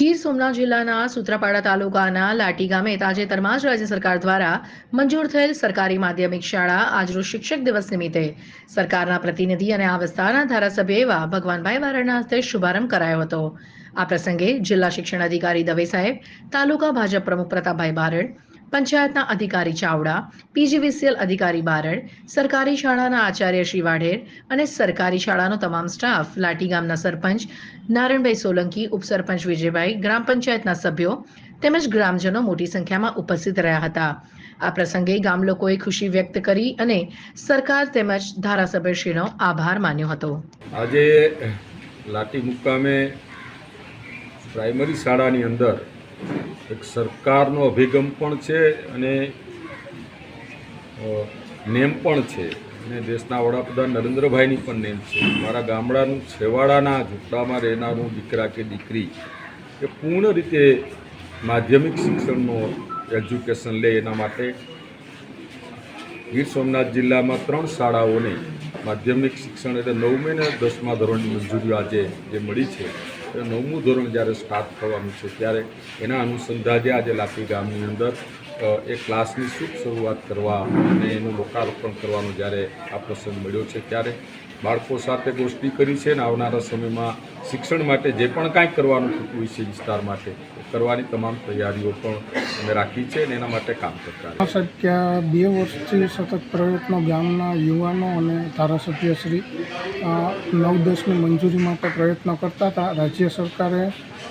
ગીર સોમનાથ જિલ્લાના સૂત્રાપાડા તાલુકાના લાટી ગામે તાજેતરમાં જ રાજ્ય સરકાર દ્વારા મંજૂર થયેલ સરકારી માધ્યમિક શાળા આજરોજ શિક્ષક દિવસ નિમિત્તે સરકારના પ્રતિનિધિ અને આ વિસ્તારના ધારાસભ્ય એવા ભગવાનભાઈ વારાના હસ્તે શુભારંભ કરાયો હતો. આ પ્રસંગે જિલ્લા શિક્ષણ અધિકારી દવે સાહેબ, તાલુકા ભાજપ પ્રમુખ પ્રતાપભાઈ બારડ પંચાયતના અધિકારી ચાવડા, પીજીવીસીએલ અધિકારી બારડ, સરકારી શાળાના આચાર્ય શ્રી વાઢેર અને સરકારી શાળાનો તમામ સ્ટાફ, લાટી ગામના સરપંચ નારણભાઈ સોલંકી, ઉપસરપંચ વિજયભાઈ, ગ્રામ પંચાયતના સભ્યો તેમજ ગ્રામજનો મોટી સંખ્યામાં ઉપસ્થિત રહ્યા હતા. આ પ્રસંગે ગામ લોકોએ ખુશી વ્યક્ત કરી અને સરકાર તેમજ ધારાસભ્યશ્રીનો આભાર માન્યો હતો. આજે લાટી મુકામે પ્રાઇમરી શાળાની અંદર એક સરકારનો અભિગમ પણ છે અને નેમ પણ છે. અને દેશના વડાપ્રધાન નરેન્દ્રભાઈની પણ નેમ છે. મારા ગામડાનું, છેવાડાના ઝૂંપડામાં રહેનારું દીકરા કે દીકરી એ પૂર્ણ રીતે માધ્યમિક શિક્ષણનો એજ્યુકેશન લે એના માટે. ગીર સોમનાથ જિલ્લામાં ત્રણ શાળાઓને માધ્યમિક શિક્ષણ એટલે નવમી ને દસમા ધોરણની મંજૂરી આજે જે મળી છે. નવમું ધોરણ જ્યારે સ્ટાર્ટ થવાનું છે ત્યારે એના અનુસંધાને આજે લાપી ગામની અંદર એ ક્લાસની શુભ શરૂઆત કરવા અને એનું લોકાર્પણ કરવાનો જ્યારે આ પ્રસંગ મળ્યો છે ત્યારે બાળકો સાથે ગોષ્ઠી કરી છે અને આવનારા સમયમાં શિક્ષણ માટે જે પણ કાંઈ કરવાનું થતું હોય છે વિસ્તાર માટે કરવાની તમામ તૈયારીઓ પણ અમે રાખી છે અને એના માટે કામ કરતા સાહેબ, ત્યાં બે વર્ષથી સતત પ્રયત્નો ગામના યુવાનો અને ધારાસભ્યશ્રી નવ દસની મંજૂરી માટે પ્રયત્નો કરતા હતા. રાજ્ય સરકારે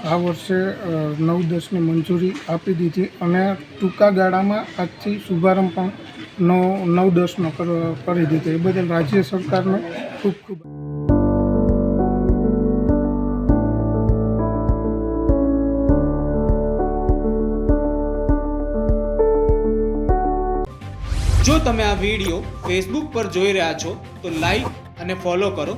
આ વર્ષે નવ દસની મંજૂરી આપી દીધી અને ટૂંકા ગાળામાં આજથી શુભારંભ પણ નવ નવ દસનો કર- દીધો. એ બદલ રાજ્ય સરકારનો ખૂબ ખૂબ જો તમે આ વીડિયો ફેસબુક પર જોઈ રહ્યા છો, તો લાઈક અને ફોલો કરો.